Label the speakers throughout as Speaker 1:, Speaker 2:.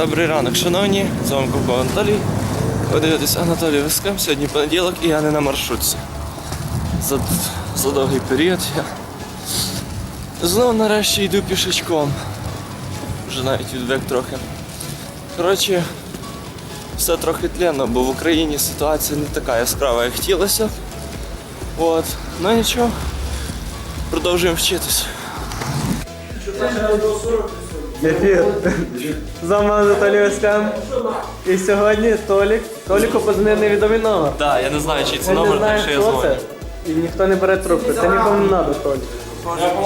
Speaker 1: Добрий ранок, шановні. З вами Ковко Анатолій. Ви дивитесь Анатолій Вискам. Сьогодні понеділок і я не на маршрутці. За, за довгий період я знову нарешті йду пішечком. Вже навіть відвик трохи. Коротше, все трохи тленно, бо в Україні ситуація не така яскрава, як хотілося. От. Ну нічого, продовжуємо вчитись.
Speaker 2: Ефір. З вами Анатолій Оскам. І сьогодні Толік. Толіку позвонив невідомий номер.
Speaker 1: Так, я не знаю, чий це
Speaker 2: Він не
Speaker 1: номер, так
Speaker 2: знає,
Speaker 1: що я
Speaker 2: хто
Speaker 1: дзвоню.
Speaker 2: це. І ніхто не бере трубку. Це нікому не треба, Толік.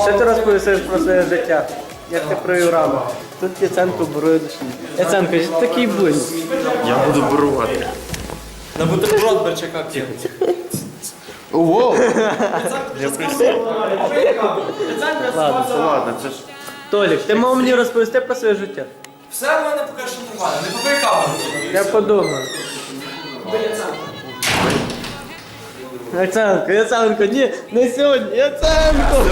Speaker 2: Що ти розповісиш про своє життя? Як ти провів ранок? Тут Яценко бурує душі. Яценко, що ти такий будь?
Speaker 3: Я буду бурувати.
Speaker 1: На бутерброд Берчака.
Speaker 2: Ладно.
Speaker 3: Ладно, це ж.
Speaker 2: Толік, ти мав мені розповісти про своє життя?
Speaker 1: Все в мене поки що нормально, не попий камеру.
Speaker 2: Я подумаю. Яценко, Яценко, ні, не сьогодні, Яценко!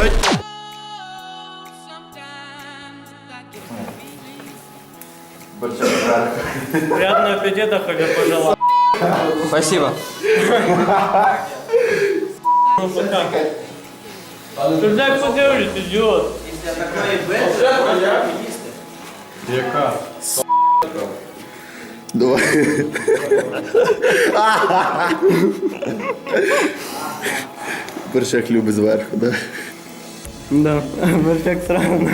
Speaker 2: Приятного аппетита, хоть я пожелал.
Speaker 1: Спасибо.
Speaker 2: Ты дай подивлюсь, идиот. Після такої битви можна їсти. Яка? Давай.
Speaker 3: Першак любить зверху, так?
Speaker 2: Да, Першак сразу.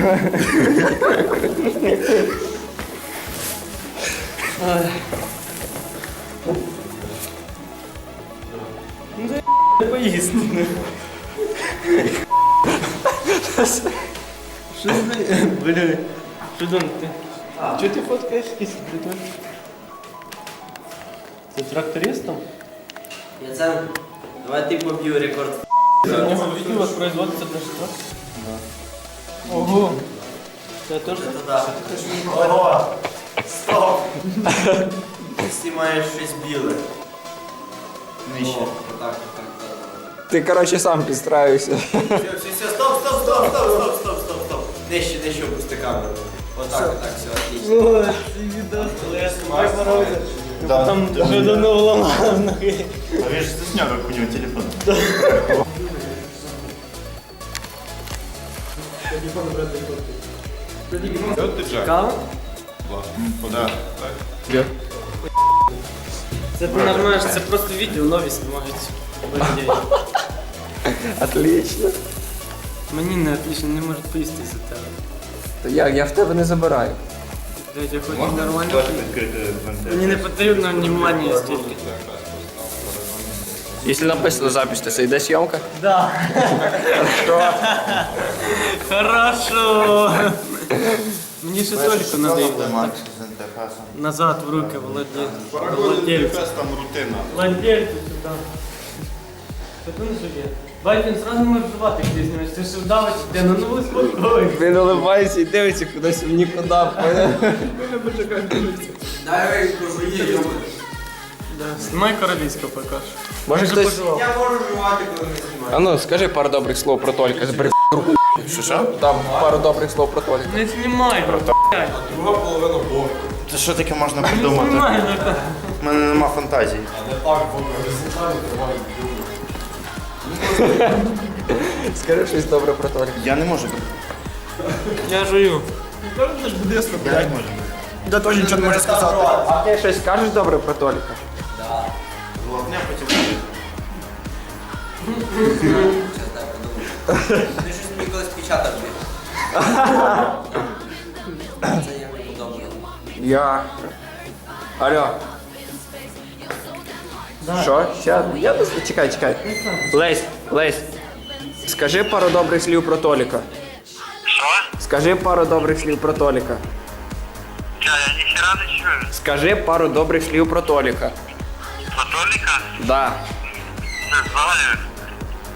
Speaker 2: Ну, за поїсти. Что ты, блин. Шидон, ты. Че ты фоткаешь, если Ты трактористом?
Speaker 4: сам. давай ты побью рекорд.
Speaker 2: Видел, у вас производится даже что? Ого. Это тоже? Это Да.
Speaker 4: Ого. Стоп. Ты снимаешь 6 білих. Нижче. Отак, отак.
Speaker 5: Ти, ну сам підстраюся.
Speaker 4: Все, все, все, стоп, стоп, стоп, стоп, стоп, стоп. Нижче, нижче опусти камеру. Отак, отак, все, отлично.
Speaker 2: О, цей відос, коли я знімаю морози. Там вже давно вламав ноги.
Speaker 3: А він ж засняв, як у нього телефон.
Speaker 2: Кава?
Speaker 3: Подарок.
Speaker 2: Це ти нажимаєш, це просто відео нові знімають.
Speaker 5: Отлично.
Speaker 2: Мені не отлично, не можуть поїсти за тебе.
Speaker 5: То як? Я в тебе не забираю.
Speaker 2: Блять, я хочу нормально. Мені не потрібно внимання стільки.
Speaker 5: Якщо написано запись, то це йде зйомка?
Speaker 2: Да. Хорошо. Мені ще только надо їх так
Speaker 3: Макс з інтерфейсом.
Speaker 2: назад в руки владельцю. Владельцю.
Speaker 3: Це там рутина.
Speaker 2: Владельцю сюди. Що не? Бать, він зразу може вживати якийсь. Ти ж вдавить, де на нову спокою.
Speaker 5: Він улибається і дивиться кудись в нікуди. поняв?
Speaker 4: Дай пожує, йому.
Speaker 2: Знімай королівську покаж.
Speaker 5: Може хтось.
Speaker 4: Я можу жувати, коли не знімаю.
Speaker 5: А ну, скажи пару добрих слов про Толька. Збери руку.
Speaker 3: Що що?
Speaker 5: Там пару добрих слов про Толька.
Speaker 2: Не знімай, блядь.
Speaker 3: Це що таке можна придумати?
Speaker 2: Знімай, ну,
Speaker 3: У мене нема фантазії.
Speaker 5: Скажи щось добре про Толька.
Speaker 3: Я не можу.
Speaker 2: Я жую.
Speaker 3: Я не можу.
Speaker 5: Да теж нічого не можу сказати. А ти щось скажеш добре про Толька?
Speaker 3: Головне потім.
Speaker 4: Ти щось мені колись печатав. Це я не подобає.
Speaker 5: Я. Алло. Що? Ща? Я не знаю. Чекай, чекай. Лесь, Лесь. Скажи пару добрих слів про Толіка.
Speaker 6: Що?
Speaker 5: Скажи пару добрих слів про Толіка.
Speaker 6: Я, я ніхера не чую.
Speaker 5: Скажи пару добрих слів про Толіка.
Speaker 6: Фотоліка?
Speaker 5: Да.
Speaker 6: Не знаю.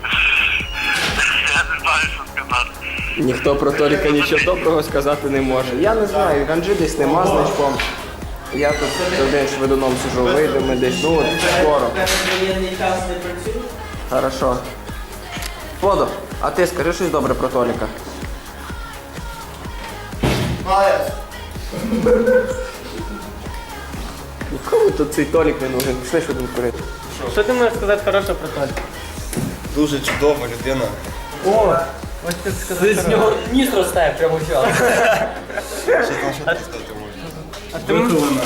Speaker 6: Я не знаю, що сказати.
Speaker 5: Ніхто про Толіка нічого доброго сказати не може. Я не знаю, ганджи десь нема значком. Я тут один швидоном сижу, вийдемо десь, ну от скоро.
Speaker 4: Воєнний час не працює?
Speaker 5: Хорошо. Фодо, а ти скажи щось добре про Толіка.
Speaker 3: Молодець.
Speaker 5: Кому тут цей Толік не нужен? Пішли, що там курити.
Speaker 2: Що ти можеш сказати хорошого про Толі?
Speaker 3: Дуже чудова людина.
Speaker 2: О, ось ти сказати. Ти з нього ніс росте прямо зараз. А ти
Speaker 3: Вихована.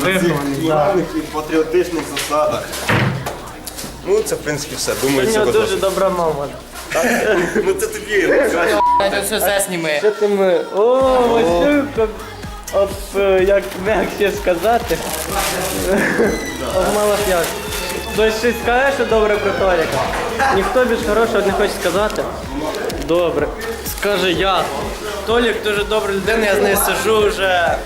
Speaker 2: вихований, так.
Speaker 3: і патріотичних засадах. Ну, це в принципі все.
Speaker 2: У
Speaker 3: Думаю,
Speaker 2: нього
Speaker 3: цього
Speaker 2: дуже добра мама.
Speaker 3: Ну це тобі краще.
Speaker 7: Це все все сніми.
Speaker 2: Що ти ми? О, Васюка. От е, як м'якше сказати. Обмала як. Хтось щось скаже, що добре про Толіка. Ніхто більш хорошого не хоче сказати. Добре. Скаже я. Толік дуже добра людина, я з нею сижу вже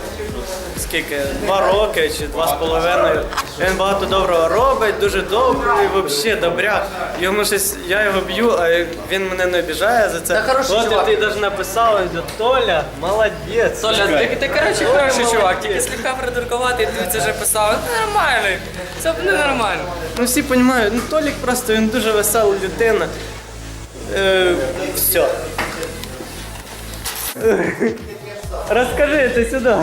Speaker 2: скільки? Два роки чи два з половиною. Він багато доброго робить, дуже добрий, взагалі добряк. Йому щось, я його б'ю, а він мене не обіжає за це.
Speaker 7: Хороший
Speaker 2: От
Speaker 7: чувак.
Speaker 2: ти навіть написала, що Толя, молодець.
Speaker 7: Толя, ти, ти коротше хороший чувак, тільки слегка придуркувати, ти це вже писав. Ну. Це не нормально.
Speaker 2: Ну всі розуміють, ну Толік просто він дуже весела людина. Е, все. Розкажи ти сюди.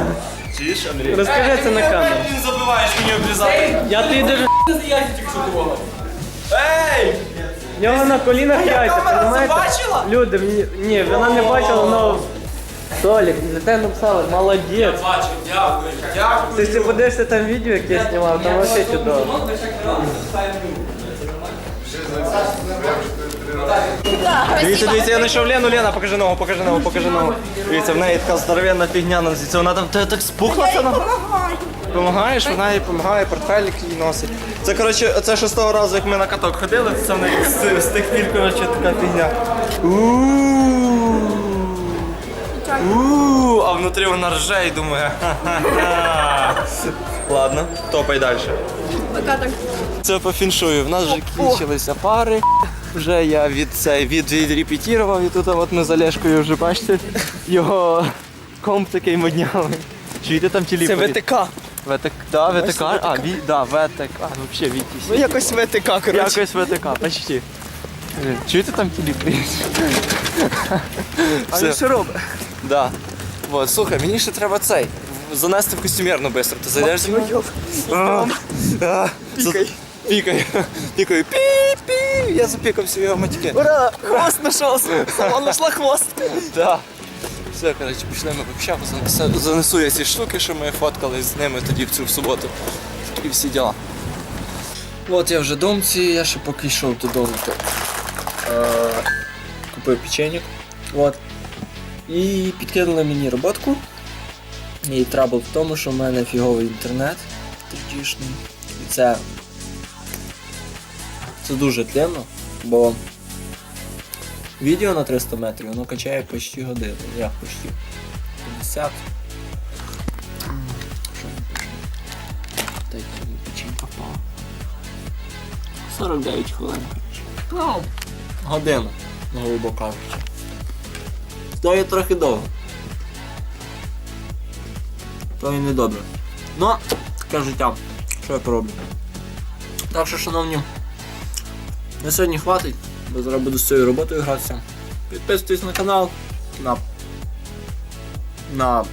Speaker 3: Чуєш, Андрій?
Speaker 2: Розкажи це на камеру.
Speaker 1: Не забиваєш мені обрізати.
Speaker 2: Я тобі дуже.
Speaker 1: Ей!
Speaker 2: В нього на колінах яйця, розумієте?
Speaker 1: бачила?
Speaker 2: Люди, мені- ні, вона не бачила, але... Толік, за тебе написала, молодець.
Speaker 1: Бачу, дякую, дякую.
Speaker 2: Ти ще подивишся там відео, яке я знімав, там вообще чудово.
Speaker 1: Дивіться, дивіться, я знайшов Лену, Лена, покажи ногу, покажи ногу, покажи ногу. Дивіться, в неї така здоровенна фігня на носі. Вона там та- так спухла ця нога. Помагаєш, вона їй допомагає, портфелік їй носить. Це коротше, це шостого разу, як ми на каток ходили, це в неї з, з тих пір, коротше, така фігня. У-у-у. У-у-у, А внутрі вона рже і думає. ха-ха-ха. Ладно, топай далі. Це по фіншую. В нас вже кінчилися пари. Вже я від цей від, відрепетірував і тут от ми з Олешкою вже бачите його комп такий моднявий. Чуєте там тілі?
Speaker 5: Це ВТК.
Speaker 1: ВТК, да, ВТК, а, ві, да, ВТК, а, взагалі Вітіс.
Speaker 5: Ну якось ВТК, коротше.
Speaker 1: Якось ВТК, почти. Е, Чуєте там тілі?
Speaker 5: А він що робить?
Speaker 1: Да. Вот, слухай, мені ще треба цей. Занести в костюмерну швидко. Ти зайдеш зі мною? А, а,
Speaker 5: Пікай.
Speaker 1: Пікай. Пікаю. Пі-пі. Я запікався його матьки.
Speaker 5: Ура! Хвост знайшовся! Сама знайшла хвост!
Speaker 1: Да. Все, коротше, пішли ми в занесу- я ці штуки, що ми фоткали з ними тоді в цю в суботу. І всі діла. От я вже домці, я ще поки йшов додому, то е, купив печеньок. От. І підкинули мені роботку. І трабл в тому, що в мене фіговий інтернет 3G-шний. І це. Це дуже дивно, бо Відео на 300 метрів, воно качає почти годину. Ну, Як почти? 50. М, Що пише? Та й печенька впала. 49 хвилин, коротше. Година, грубо кажучи. Стоїть трохи довго. То і не добре. Ну, життя. Що я пороблю? Так що, шановні, на сьогодні хватить, бо зараз буду з цією роботою гратися. Підписуйтесь на канал, на. на.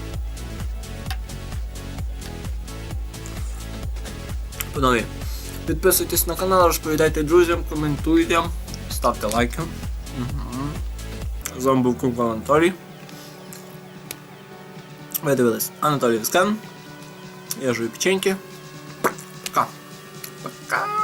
Speaker 1: Панове, підписуйтесь на канал, розповідайте друзям, коментуйте, ставте лайки. З вами був Кунг Анатолій. Ви дивились Анатолій Вискан. Я жую печеньки. Пока. Пока.